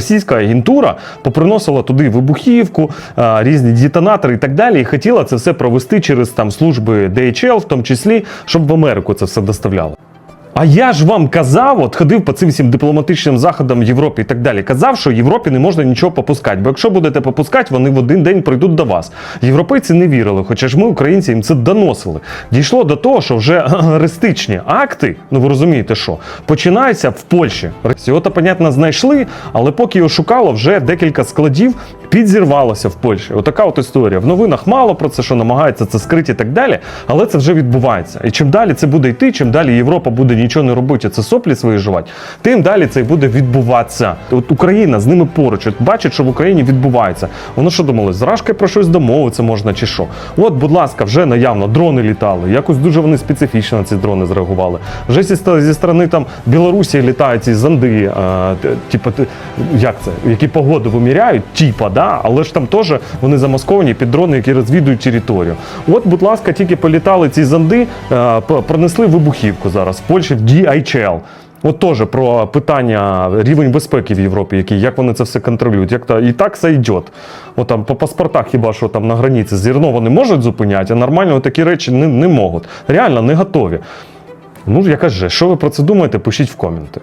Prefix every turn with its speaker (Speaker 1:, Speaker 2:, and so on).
Speaker 1: Російська агентура поприносила туди вибухівку, різні детонатори і так далі, і хотіла це все провести через там служби DHL, в тому числі, щоб в Америку це все доставляло. А я ж вам казав, от ходив по цим всім дипломатичним заходам в Європі і так далі. Казав, що Європі не можна нічого попускати, бо якщо будете попускати, вони в один день прийдуть до вас. Європейці не вірили, хоча ж ми, українці, їм це доносили. Дійшло до того, що вже ареристичні акти, ну ви розумієте, що починаються в Польщі. Його то, понятно, знайшли, але поки його шукало, вже декілька складів підзірвалося в Польщі. Отака от історія. В новинах мало про це, що намагаються це скрити і так далі, але це вже відбувається. І чим далі це буде йти, чим далі Європа буде нічого не робити, а це соплі свої жувати, тим далі це й буде відбуватися. От Україна з ними поруч, от бачить, що в Україні відбувається. Воно що думали, з Рашкою про щось домовитися можна чи що? От, будь ласка, вже наявно дрони літали. Якось дуже вони специфічно на ці дрони зреагували. Вже зі, зі сторони там Білорусі літають ці зонди, е, типу, як це, які погоду виміряють, типа, да, але ж там теж вони замасковані під дрони, які розвідують територію. От, будь ласка, тільки політали ці зонди, е, пронесли вибухівку зараз в Польщі DHL. От теж про питання рівень безпеки в Європі, який, як вони це все контролюють. Як то і так все йде. От там по паспортах хіба що там на границі зерно вони можуть зупиняти, а нормально такі речі не, не можуть. Реально не готові. Ну, я кажу, що ви про це думаєте, пишіть в коменти.